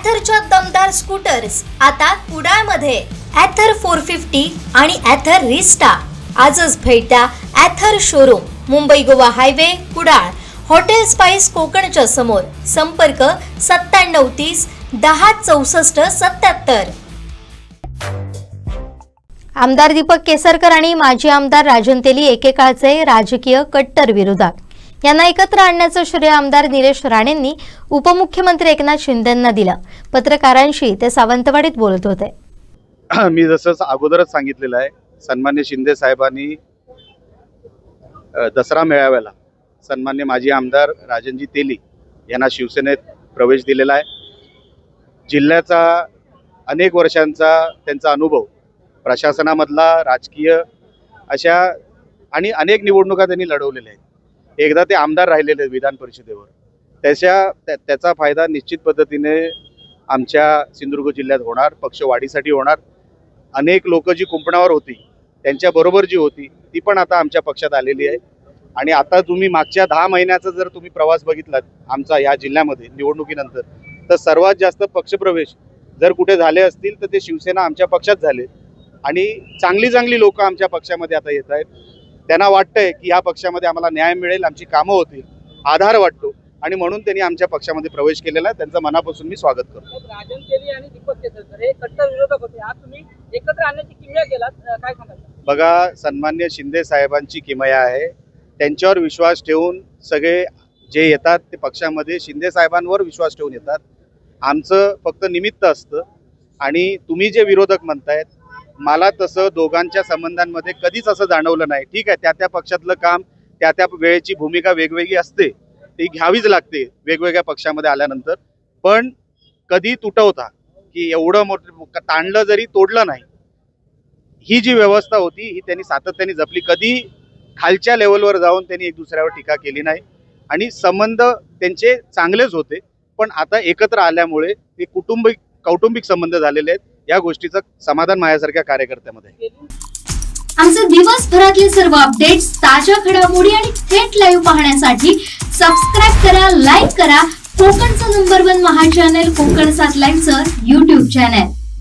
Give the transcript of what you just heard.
ॲथरच्या दमदार स्कूटर्स आता कुडाळमध्ये. ॲथर फोर फिफ्टी आणि ॲथर रिस्टा आजच भेट द्या Ather showroom Mumbai Goa highway Kudal. Hotel spice कोकणच्या समोर. संपर्क सत्त्याण्णव तीस दहा चौसष्ट सत्याहत्तर आमदार दीपक केसरकर आणि माजी आमदार राजन तेली एकेकाळचे राजकीय कट्टर विरोधक यांना एकत्र आणण्याचं श्रेय आमदार निलेश राणेंनी उपमुख्यमंत्री एकनाथ शिंदेंना दिलं. पत्रकारांशी ते सावंतवाडीत बोलत होते. मी जसं अगोदरच सांगितलेलं आहे सन्मान्य शिंदे साहेबांनी दसरा मेळाव्याला सन्मान्य माजी आमदार राजनजी तेली यांना शिवसेनेत प्रवेश दिलेला आहे. जिल्ह्याचा अनेक वर्षांचा त्यांचा अनुभव प्रशासनामधला राजकीय अशा आणि अनेक निवडणुका त्यांनी लढवलेल्या आहेत. एकदा ते आमदार राहिलेले आहेत विधान परिषदेवर. त्याच्या त्याचा फायदा निश्चित पद्धतीने आमच्या सिंधुदुर्ग जिल्ह्यात होणार पक्ष वाढीसाठी होणार. अनेक लोक जी कुंपणावर होती त्यांच्याबरोबर जी होती ती पण आता आमच्या पक्षात आलेली आहे. आणि आता तुम्ही मागच्या दहा महिन्याचा जर तुम्ही प्रवास बघितलात आमचा या जिल्ह्यामध्ये निवडणुकीनंतर तर सर्वात जास्त पक्षप्रवेश जर कुठे झाले असतील तर ते शिवसेना आमच्या पक्षात झाले. आणि चांगली चांगली लोक आमच्या पक्षामध्ये आता येत आहेत. त्यांना वाटतंय की या पक्षामध्ये आम्हाला न्याय मिळेल आमची कामं होतील आधार वाटतो. आणि म्हणून त्यांनी आमच्या पक्षामध्ये प्रवेश केलेला आहे. त्यांचं मनापासून मी स्वागत करतो. राजन तेली आणि दीपक केसरकर हे कट्टर विरोधक होते. आज तुम्ही एकत्र आणण्याची किमया केलात. काय सांगाल? बघा सन्मान्य शिंदे साहेबांची किमया आहे. त्यांच्यावर विश्वास ठेवून सगळे जे येतात ते पक्षामध्ये शिंदे साहेबांवर विश्वास ठेवून येतात. आमचं फक्त निमित्त असतं. आणि तुम्ही जे विरोधक म्हणतायत मला तसं दोघांच्या संबंधांमध्ये कधीच असं जाणवलं नाही. ठीक आहे त्या त्या पक्षातलं काम त्या त्या वेळेची भूमिका वेगवेगळी असते ती घ्यावीच लागते वेगवेगळ्या पक्षामध्ये आल्यानंतर. पण कधी तुटवता की एवढं मोठं ताणलं जरी तोडलं नाही ही जी व्यवस्था होती ही त्यांनी सातत्याने जपली. कधी खालच्या लेवलवर जाऊन त्यांनी एक दुसऱ्यावर टीका केली नाही. आणि संबंध त्यांचे चांगलेच होते. पण आता एकत्र आल्यामुळे ते कुटुंबिक कौटुंबिक संबंध झालेले आहेत. या गोष्टीचं समाधान माझ्यासारख्या कार्यकर्त्यामध्ये आमचे दिवसभरातले सर्व अपडेट्स ताज्या घडामोडी आणि थेट लाईव्ह पाहण्यासाठी सबस्क्राईब करा लाईक करा. कोकणचं number one Maha channel Konkan सात लाईनचं युट्यूब चॅनल